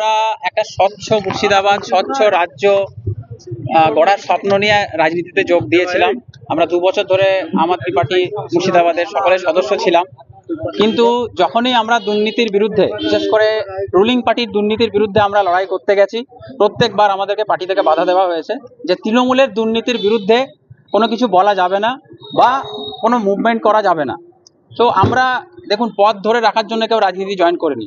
আমরা একটা স্বচ্ছ মুর্শিদাবাদ, স্বচ্ছ রাজ্য গড়ার স্বপ্ন নিয়ে রাজনীতিতে যোগ দিয়েছিলাম। আমরা দু বছর ধরে আদমি পার্টি মুর্শিদাবাদের সকলের সদস্য ছিলাম। কিন্তু যখনই আমরা দুর্নীতির বিরুদ্ধে, বিশেষ করে রুলিং পার্টির দুর্নীতির বিরুদ্ধে আমরা লড়াই করতে গেছি, প্রত্যেকবার আমাদেরকে পার্টি থেকে বাধা দেওয়া হয়েছে যে তৃণমূলের দুর্নীতির বিরুদ্ধে কোনো কিছু বলা যাবে না বা কোনো মুভমেন্ট করা যাবে না। তো আমরা দেখুন, পথ ধরে রাখার জন্য কেউ রাজনীতি জয়েন করিনি।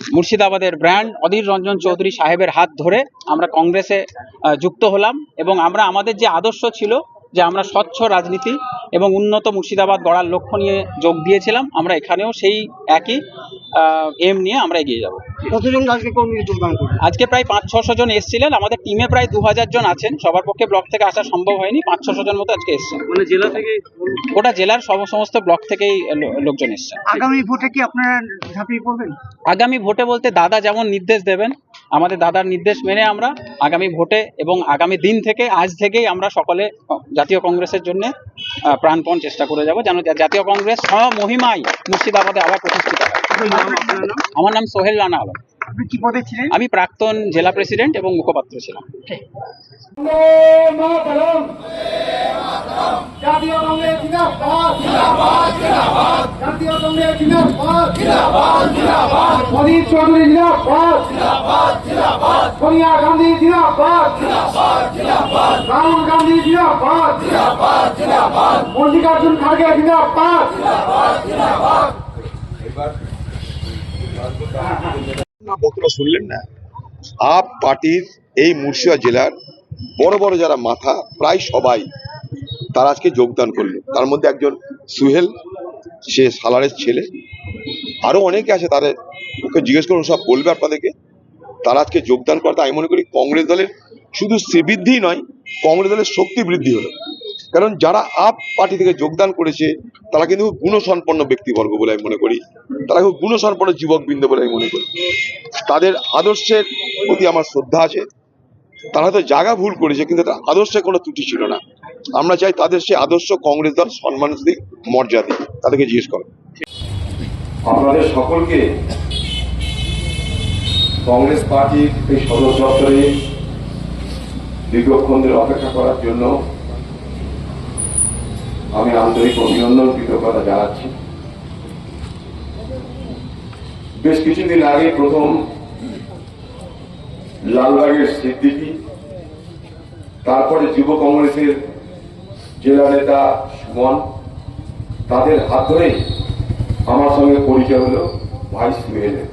মুর্শিদাবাদের ব্র্যান্ড অধীর রঞ্জন চৌধুরী সাহেবের হাত ধরে আমরা কংগ্রেসে যুক্ত হলাম এবং আমরা আমাদের যে আদর্শ ছিল যে আমরা স্বচ্ছ রাজনীতি এবং উন্নত মুর্শিদাবাদ গড়ার লক্ষ্য নিয়ে যোগ দিয়েছিলাম আমরা এখানেও সেই একই এম নিয়ে আমরা এগিয়ে যাব। কতজন আজকে কর্মী যোগদান করবে আজকে প্রায় পাঁচ ছশো জন এসেছিলেন। আমাদের টিমে প্রায় দু হাজার জন আছেন। সবার পক্ষে ব্লক থেকে আসা সম্ভব হয়নি। পাঁচ ছশো জন মতো আজকে এসছেন। মানে জেলা থেকে গোটা জেলার সব সমস্ত ব্লক থেকেই লোকজন এসছেন। আগামী ভোটে কি আপনারা ঝাঁপিয়ে পড়বেন? আগামী ভোটে বলতে দাদা যেমন নির্দেশ দেবেন আমাদের দাদার নির্দেশ মেনে আমরা আগামী ভোটে এবং আগামী দিন থেকে আজ থেকেই আমরা সকলে জাতীয় কংগ্রেসের জন্য প্রাণপণ চেষ্টা করে যাব। যেন জাতীয় কংগ্রেস স্বমহিমায় মুর্শিদাবাদে আবার প্রতিষ্ঠিত হয়। আমার নাম সোহেল রানা আলম। আপনি কি পদে ছিলেন? আমি প্রাক্তন জেলা প্রেসিডেন্ট এবং মুখপাত্র ছিলাম। জাতীয় কংগ্রেস জিন্দাবাদ জিন্দাবাদ জাতীয় কংগ্রেস জিন্দাবাদ জিন্দাবাদ জিন্দাবাদ। অধীর চৌধুরী জিন্দাবাদ। জিন্দাবাদ জিন্দাবাদ। সোনিয়া গান্ধী জিন্দাবাদ। জিন্দাবাদ জিন্দাবাদ। রাহুল গান্ধী জিন্দাবাদ। জিন্দাবাদ জিন্দাবাদ। মল্লিকার্জুন খাড়গে জিন্দাবাদ। জিন্দাবাদ জিন্দাবাদ। বক্তব্য শুনলেন না। আপ পার্টির এই মুর্শিদাবাদ জেলার বড় বড় যারা মাথা প্রায় সবাই তারা আজকে যোগদান করল। তার মধ্যে একজন সুহেল, সে সালারের ছেলে। আরও অনেকে আছে তাদের ওকে জিজ্ঞেস করুন, সব বলবে আপনাদেরকে। তারা আজকে যোগদান করতে আমি মনে করি কংগ্রেস দলের শুধু শ্রীবৃদ্ধি নয়, কংগ্রেস দলের শক্তি বৃদ্ধি হলো। কারণ যারা আপ পার্টি থেকে যোগদান করেছে, তারা কিন্তু গুণসম্পন্ন ব্যক্তিবর্গ বলে আমি মনে করি। তারা খুব গুণসম্পন্ন যুবকবৃন্দ বলে আমি মনে করি। তাদের আদর্শের প্রতি আমার শ্রদ্ধা আছে। তারা হয়তো জায়গা ভুল করেছে, কিন্তু তার আদর্শে কোনো ত্রুটি ছিল না। আমরা চাই তাদের সেই আদর্শ কংগ্রেস দল সম্মান দিক মর্যাদা দিক। তাদেরকে জিজ্ঞেস করো। আপনাদের সকলকে কংগ্রেস পার্টির এই সদর দপ্তরে অপেক্ষা করার জন্য আমি আন্তরিক অভিনন্দন, কৃতজ্ঞতা জানাচ্ছি। বেশ কিছুদিন আগে প্রথম লালবাগের সিদ্দিকি, তারপরে যুব কংগ্রেসের জেলা নেতা সুমন তাদের হাত ধরেই আমার সঙ্গে পরিচয় হলো ভাই সুহেলের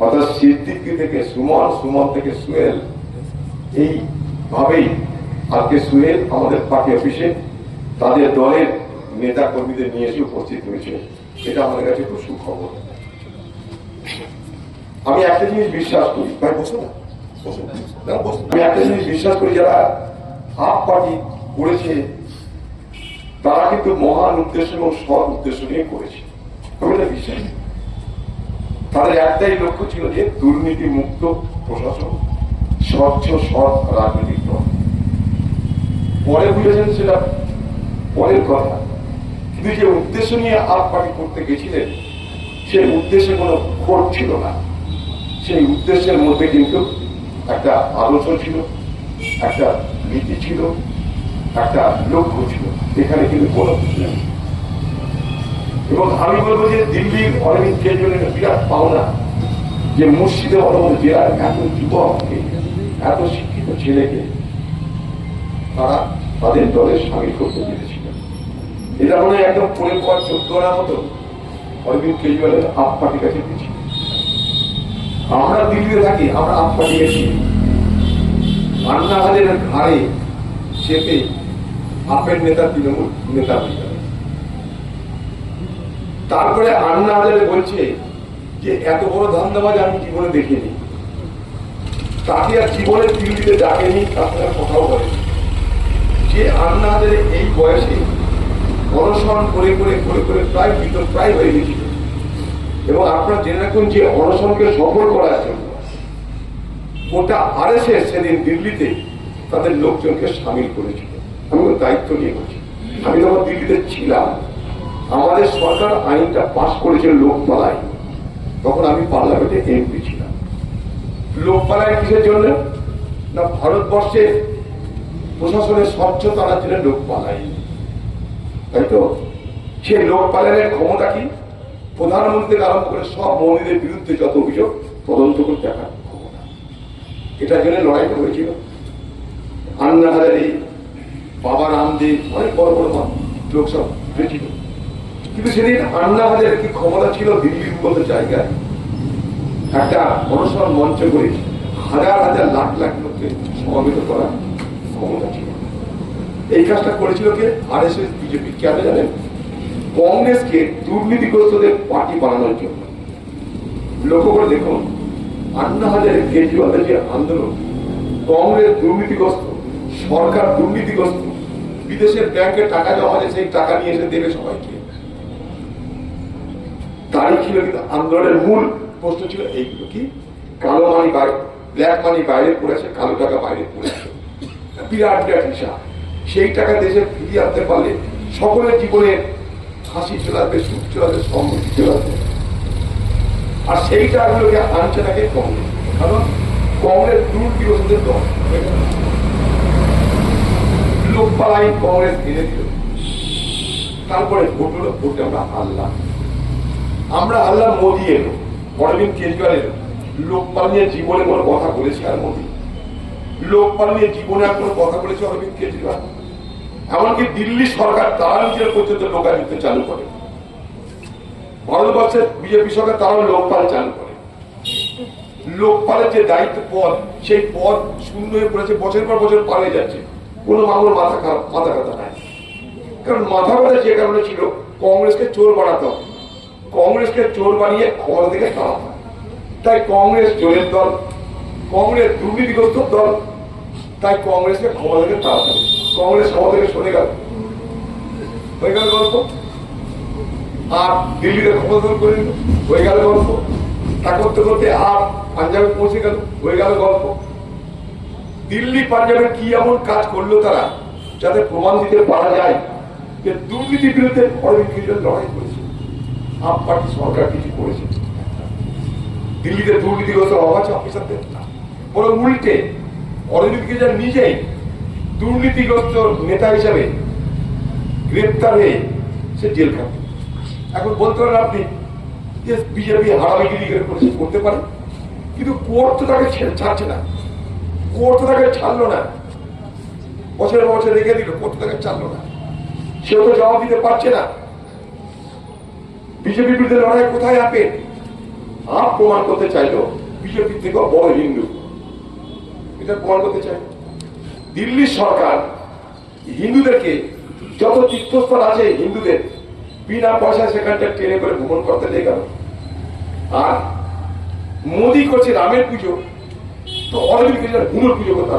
অর্থাৎ সিদ্দিকি থেকে সুমন সুমন থেকে সুহেল। এইভাবেই আজকে সুহেল আমাদের পার্টি অফিসে তাদের দলের নেতা কর্মীদের নিয়ে এসে উপস্থিত হয়েছে। এটা আমাদের কাছে খুব সুখবর। আমি একটা জিনিস বিশ্বাস করি। ভাই বসো না। আমি একটা জিনিস বিশ্বাস করি যারা হাফ পার্টি করেছে তারা কিন্তু মহান উদ্দেশ্য এবং সৎ উদ্দেশ্য নিয়ে করেছে। তাদের একটাই লক্ষ্য ছিল যে দুর্নীতি মুক্ত প্রশাসন, স্বচ্ছ, সৎ রাজনৈতিক দল। পরে বুঝেছেন সেটা পরের কথা। কিন্তু যে উদ্দেশ্য নিয়ে আপ পার্টি করতে গেছিলেন, সেই উদ্দেশ্যে কোনো খোট ছিল না। সেই উদ্দেশ্যের মধ্যে কিন্তু একটা আদর্শ ছিল, একটা নীতি ছিল, একটা লক্ষ্য ছিল। এখানে কিন্তু কোনো কিছু নেই। এবং আমি বলব যে দিল্লির অরবিন্দ কেজরিওয়ালের বিরাট পাওনা যে মুর্শিদাবাদ মতো জেলার এত যুবককে, এত শিক্ষিত ছেলেকে তারা তাদের দলের সামিল করতে পেরেছিলেন এটা মনে হয় একদম পরে পর চোদ্দ আনার মতো অরবিন্দ কেজরিওয়ালের আপ পার্টির কাছে দিয়েছি আমরা দিল্লিতে থাকি, আমরা আপ পার্টি গেছি। আন্না হাজারের ঘাড়ে চেপে আপের নেতা তৃণমূল নেতা হয়ে যাবে। তারপরে আন্না হাজারে বলছে যে, এত বড় ধান্দাবাজ আমি জীবনে দেখিনি। তাকে আর জীবনে দিল্লিতে ডাকেনি তার কথাও বলেনি। আন্নাদের এই বয়সে অনশন করে করে করে করে প্রায় মৃত প্রায় হয়ে গেছিল। এবং আপনারা জেনে রাখুন যে অনশনকে সফল করার জন্য গোটা আরএসএস সেদিন দিল্লিতে তাদের লোকজনকে সামিল করেছিল। আমি দায়িত্ব নিয়ে বলছি আমি যখন দিল্লিতে ছিলাম, আমাদের সরকার আইনটা পাশ করেছিল লোকপালায়। তখন আমি পার্লামেন্টে এমপি ছিলাম। লোকপালায় কিসের জন্য? না, ভারতবর্ষে প্রশাসনের স্বচ্ছতা আনার জন্য লোক পালায় তাই তো? সে লোক পালনের ক্ষমতা কি? প্রধানমন্ত্রী থেকে আরম্ভ করে সব মন্দিরের বিরুদ্ধে যত অভিযোগ, তদন্ত করে দেখার ক্ষমতা। এটার জন্য লড়াইটা হয়েছিল। আন্না হাজারি বাবা রামদেব, অনেক বড় বড় লোক সব হয়েছিল কিন্তু সেদিন আন্না হাজারের কি ক্ষমতা ছিল দিল্লির মতো জায়গায়? একটা অনশন মঞ্চ করে হাজার হাজার লাখ লাখ লোককে সমাবেত করা ক্ষমতা ছিল। এই কাজটা করেছিল কে? আর এস এস বিজেপি কেন জানেন? কংগ্রেসকে দুর্নীতিগ্রস্তদের পার্টি বানানোর জন্য। লক্ষ্য করে দেখুন, আন্না হাজারে কেজরিওয়ালের যে আন্দোলন, কংগ্রেস দুর্নীতিগ্রস্ত, সরকার দুর্নীতিগ্রস্ত বিদেশের ব্যাংকে টাকা জমা আছে সেই টাকা নিয়ে এসে দেবে সবাইকে। তারই ছিল কিন্তু আন্দোলনের মূল প্রশ্ন ছিল এইগুলো কি? কালো মানি ব্ল্যাক মানি বাইরে পড়েছে, কালো টাকা বাইরে পড়েছে। বিরাট বিরাট হিসাব সেই টাকা দেশে ফিরিয়ে আনতে পারলে সকলের জীবনে হাসি চলে আসবে সুখ চলে আসবে সমৃদ্ধি চলে আসবে আর সেই টাকাগুলোকে আনছে নাকি কংগ্রেস। কারণ কংগ্রেস দুর্নীতিগ্রস্তদের দল। তারপরে আমরা আমরা এলো অরবিন্দ লোকপাল নিয়ে জীবনে কোনো কথা বলেছে আর লোকপাল নিয়ে জীবনে আর কোনো কথা বলেছে অরবিন্দ কেজরিওয়াল। এমনকি দিল্লি সরকার তারা নিজের পর্যন্ত লোকায়ুক্ত চালু করে। ভারতবর্ষের বিজেপি সরকার তারাও লোকপাল চালু করে। লোকপালের যে দায়িত্ব পদ, সেই পদ শূন্য হয়ে পড়েছে বছর পর বছর পালিয়ে যাচ্ছে। কোনো মামুর মাথা খারাপ, মাথা ব্যথা নাই। কারণ মাথা ব্যথা যে কারণে ছিল, কংগ্রেসকে চোর বানাতে হবে। কংগ্রেসকে চোর বানিয়ে ক্ষমতা থেকে সরাতে। তাই কংগ্রেস চোরের দল, কংগ্রেস দুর্নীতিগ্রস্ত দল, তাই কংগ্রেসকে ক্ষমতা থেকে তাড়াতে হবে। কংগ্রেস ক্ষমতা থেকে সরে গেল। হয়ে গেল গল্প? আর দিল্লিতে ক্ষমতা করে নিল। হয়ে গেল গল্প? তা করতে করতে আর পাঞ্জাবে পৌঁছে গেল। হয়ে গেল গল্প? দিল্লি পাঞ্জাবে কি এমন কাজ করল তারা যাতে প্রমাণ দিতে পারা যায় যে দুর্নীতির বিরুদ্ধে অরবিন্দ লড়াই করেছে। আপ পার্টি সরকার কিছু করেছে। দিল্লিতে দুর্নীতিগ্রস্ত অভাব আছে অফিসারদের বরং উল্টে অরবিন্দ কেজরিওয়াল নিজেই দুর্নীতিগ্রস্ত নেতা হিসাবে গ্রেপ্তার হয়ে সে জেল খাটে এখন বলতে পারেন আপনি যে বিজেপি হারামিগিরি করেছে করতে পারে? কিন্তু কোর্ট তো তাকে ছাড়ছে না। কোর্ট তো তাকে ছাড়লো না। বছরের বছর রেখে দিল, কোর্ট তো তাকে ছাড়লো না। সেও তো জবাব দিতে পারছে না। বিজেপির বিরুদ্ধে লড়াই কোথায় আপে প্রমাণ করতে চাইলো বিজেপি থেকে বড় হিন্দু। এটা প্রমাণ করতে চাই। সরকার, হিন্দুদেরকে যত তীর্থস্থল আছে হিন্দুদের, বিনা পয়সায় সেখানটা ট্রেনে করে ভ্রমণ করতে দিয়ে গেল। আর মোদি করছে রামের পুজো। কেজরিওয়াল হুনুর পুজো করতে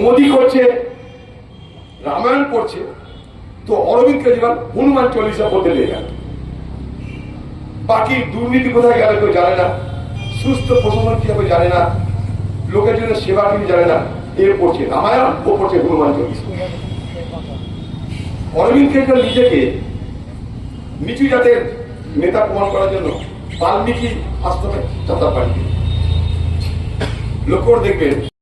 মোদি করছে, রামায়ণ পড়ছে তো অরবিন্দ কেজরিওয়াল হনুমান চল্লিশা বলতে লেগে গেল। বাকি দুর্নীতি কোথায় গেল কেউ জানে না। সুস্থ প্রশাসন কি হবে জানে না? লোকের জন্য সেবা কি জানে না। এ পড়ছে রামায়ণ, ও পড়ছে হনুমান চল্লিশা। অরবিন্দ কেজরিওয়াল নিজেকে নিচু জাতের নেতা প্রমাণ করার জন্য বাল্মীকি আশ্রমে যাত্রা পাঠিয়ে লক্ষ্য করে দেখবেন